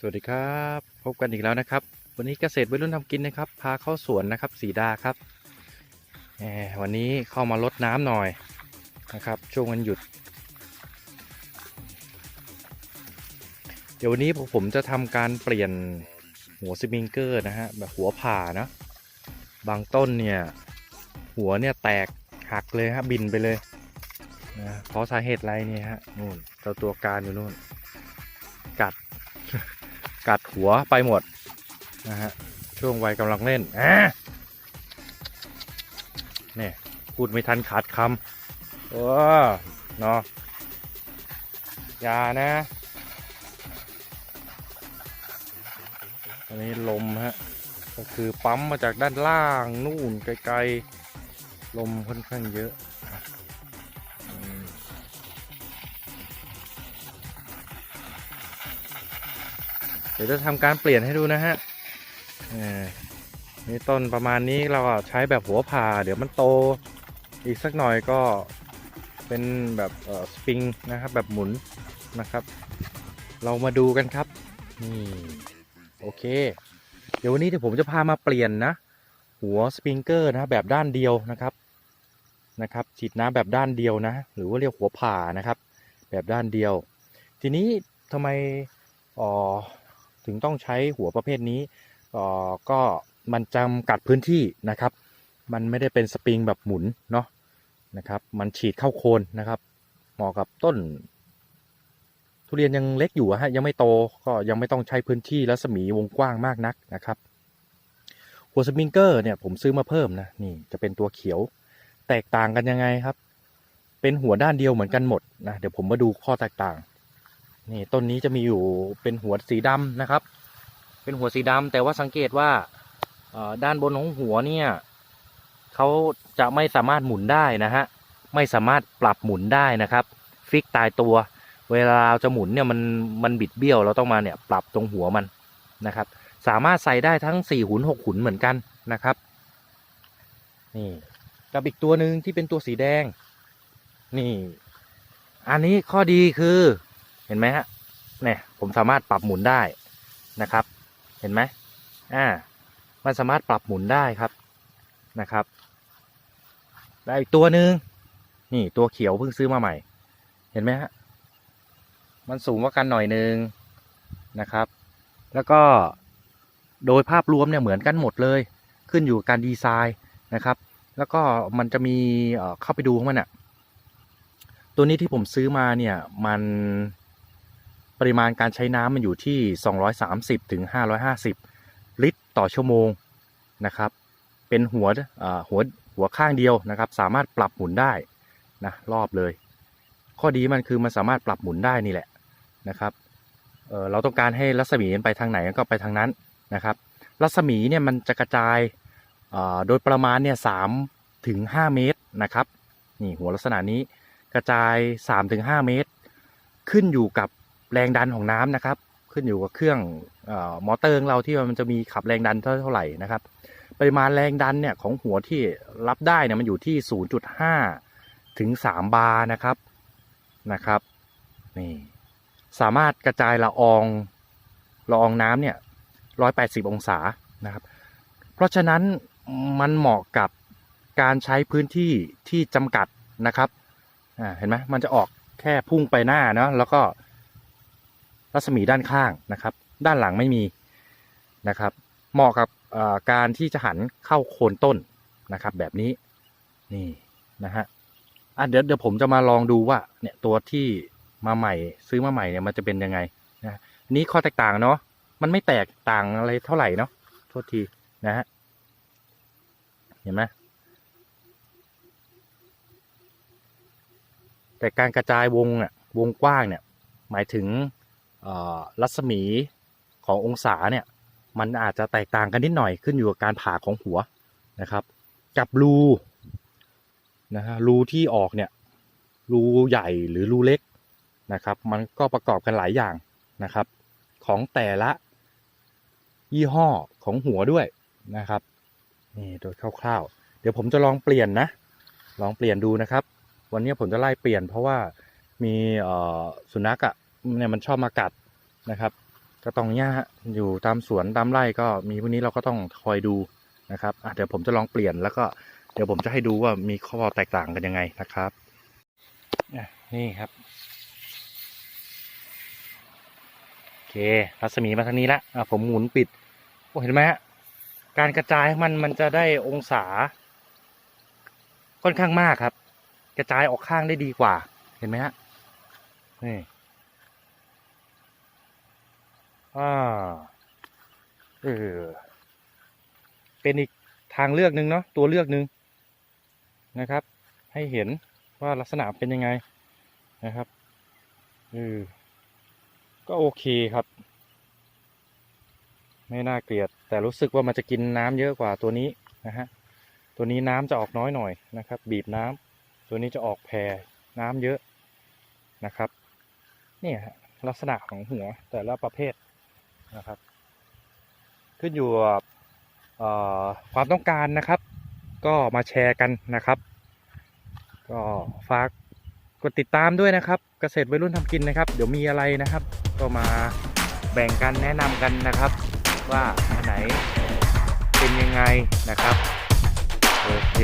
สวัสดีครับ พบกันอีกแล้วนะครับ วันนี้เกษตรวัยรุ่นทำกินนะครับ พาเข้าสวนนะครับสีดาครับวันนี้เข้ามาลดน้ำหน่อยนะครับ ช่วงวันหยุด เดี๋ยววันนี้ผมจะทำการเปลี่ยนหัวสปริงเกอร์นะฮะแบบหัวผ่านะ บางต้นเนี่ยหัวเนี่ยแตกหักเลยฮะบินไปเลยนะเพราะสาเหตุอะไรเนี่ยฮะนู่นเจ้าตัวการอยู่นู่น กัดหัวไปหมดนะฮะช่วงวัยกำลังเล่นอะเนี่ยพูดไม่ทันขาดคำโอ้เนาะอย่านะ อันนี้ลมฮะ ก็คือปั๊มมาจากด้านล่างนู่นไกลๆ ลมค่อนข้างเยอะ เดี๋ยวจะทำการเปลี่ยนให้ดูนะฮะนี่ต้นประมาณนี้เราใช้แบบหัวผ่า เดี๋ยวมันโต อีกสักหน่อยก็เป็นแบบสปริงนะครับ แบบหมุนนะครับ เรามาดูกันครับนี่โอเค เดี๋ยววันนี้ที่ผมจะพามาเปลี่ยนนะ หัวสปริงเกอร์นะแบบด้านเดียวนะครับนะครับฉีดน้ำแบบด้านเดียวนะ หรือว่าเรียกหัวผ่านะครับ แบบด้านเดียว ทีนี้ทำไมอ๋อ ถึงต้องใช้หัวประเภทนี้ก็มันจำกัดพื้นที่นะครับ มันไม่ได้เป็นสปริงแบบหมุนเนาะนะครับ มันฉีดเข้าโคนนะครับ เหมาะกับต้น ทุเรียนยังเล็กอยู่ฮะยังไม่โตก็ยังไม่ต้องใช้พื้นที่รัศมีวงกว้างมากนักนะครับหัวสปริงเกอร์เนี่ยผมซื้อมาเพิ่มนะนี่จะเป็นตัวเขียวแตกต่างกันยังไงครับ เป็นหัวด้านเดียวเหมือนกันหมดนะเดี๋ยวผมมาดูข้อแตกต่าง นี่ต้นนี้จะมีอยู่เป็นหัวสีดำนะครับ เป็นหัวสีดำแต่ว่าสังเกตว่าด้านบนของหัวเนี่ยเขาจะไม่สามารถหมุนได้นะฮะไม่สามารถปรับหมุนได้นะครับ ฟิกตายตัว เวลาเราจะหมุนเนี่ยมันมันบิดเบี้ยวเราต้องมาเนี่ยปรับตรงหัวมันนะครับ สามารถใส่ได้ทั้ง4หุน6หุนเหมือนกันนะครับนี่กับอีกตัวหนึ่งที่เป็นตัวสีแดง นี่ อันนี้ข้อดีคือ เห็นไหมฮะเนี่ยผมสามารถปรับหมุนได้นะครับ เห็นไหมอ่ามันสามารถปรับหมุนได้ครับนะครับและอีกตัวหนึ่งนี่ตัวเขียวเพิ่งซื้อมาใหม่ เห็นไหมฮะมันสูงกว่ากันหน่อยนึงนะครับ แล้วก็โดยภาพรวมเนี่ยเหมือนกันหมดเลย ขึ้นอยู่กับการดีไซน์นะครับ แล้วก็มันจะมีเอ่อเข้าไปดูของมันอะตัวนี้ที่ผมซื้อมาเนี่ยมัน ปริมาณการใช้น้ำมันอยู่ที่ 230ถึง550 ลิตรต่อชั่วโมงนะครับ เป็นหัวหัวหัวข้างเดียวนะครับ สามารถปรับหมุนได้นะรอบเลย ข้อดีมันคือมันสามารถปรับหมุนได้นี่แหละนะครับเเราต้องการให้รัศมีไปทางไหนก็ไปทางนั้นนะครับ รัศมีเนี่ยมันจะกระจายโดยประมาณเนี่ยสามถึงห้าเมตรนะครับนี่หัวลักษณะนี้กระจายสามถึงห้าเมตร ขึ้นอยู่กับ แรงดันของน้ำนะครับ ขึ้นอยู่กับเครื่องออมอเตอร์ของเราที่มันจะมีขับแรงดันเท่าไหร่นะครับ ปริมาณแรงดันเนี่ยของหัวที่รับได้เนี่ยมันอยู่ที่ 0.5 ถึง 3 บาร์นะครับนะครับนี่สามารถกระจายละอองละอองน้ำเนี่ยร้อยแปดสิบองศานะครับ เพราะฉะนั้นมันเหมาะกับการใช้พื้นที่ที่จำกัดนะครับอ่าเห็นไหมมันจะออกแค่พุ่งไปหน้าเนาะแล้วก็ รัศมีด้านข้างนะครับ ด้านหลังไม่มีนะครับ เหมาะกับการที่จะหันเข้าโคนต้นนะครับ แบบนี้นี่นะฮะอะเดี๋ยวเดี๋ยวผมจะมาลองดูว่าเนี่ยตัวที่มาใหม่ซื้อมาใหม่เนี่ยมันจะเป็นยังไงนะนี้ข้อแตกต่างเนาะมันไม่แตกต่างอะไรเท่าไหร่เนาะโทษทีนะฮะเห็นไหมแต่การกระจายวงอะวงกว้างเนี่ย หมายถึง รัศมีขององศาเนี่ยมันอาจจะแตกต่างกันนิดหน่อยขึ้นอยู่กับการผ่าของหัวนะครับ กับรูนะฮะรูที่ออกเนี่ยรูใหญ่หรือรูเล็กนะครับ มันก็ประกอบกันหลายอย่างนะครับ ของแต่ละยี่ห้อของหัวด้วยนะครับนี่โดยคร่าวๆ เดี๋ยวผมจะลองเปลี่ยนนะ ลองเปลี่ยนดูนะครับ วันนี้ผมจะไล่เปลี่ยนเพราะว่ามีสุนัขอะ่ะ เนี่ยมันชอบมากัดนะครับ ก็ต้องเนี้ยอยู่ตามสวนตามไร่ก็มีพวกนี้เราก็ต้องคอยดูนะครับเดี๋ยวผมจะลองเปลี่ยนแล้วก็เดี๋ยวผมจะให้ดูว่ามีข้อแตกต่างกันยังไงนะครับนี่ครับโอเครัศมีมาทางนี้ละผมหมุนปิดโอ้เห็นไหมฮะการกระจายมันมันจะได้องศา ค่อนข้างมากครับ กระจายออกข้างได้ดีกว่า เห็นไหมฮะนี่ อ่าเออเป็นอีกทางเลือกหนึ่งเนาะตัวเลือกหนึ่งนะครับ ให้เห็นว่าลักษณะเป็นยังไงนะครับเออก็โอเคครับ ไม่น่าเกลียด แต่รู้สึกว่ามันจะกินน้ำเยอะกว่าตัวนี้นะฮะตัวนี้น้ำจะออกน้อยหน่อยนะครับ บีบน้ำตัวนี้จะออกแผ่น้ำเยอะนะครับ เนี่ยฮะลักษณะของหัวแต่ละประเภท นะครับ ขึ้นอยู่กับความต้องการนะครับ ก็มาแชร์กันนะครับ ก็ฝากกดติดตามด้วยนะครับ เกษตรวัยรุ่นทำกินนะครับ เดี๋ยวมีอะไรนะครับ ก็มาแบ่งกันแนะนำกันนะครับ ว่าอันไหนเป็นยังไงนะครับ โอเค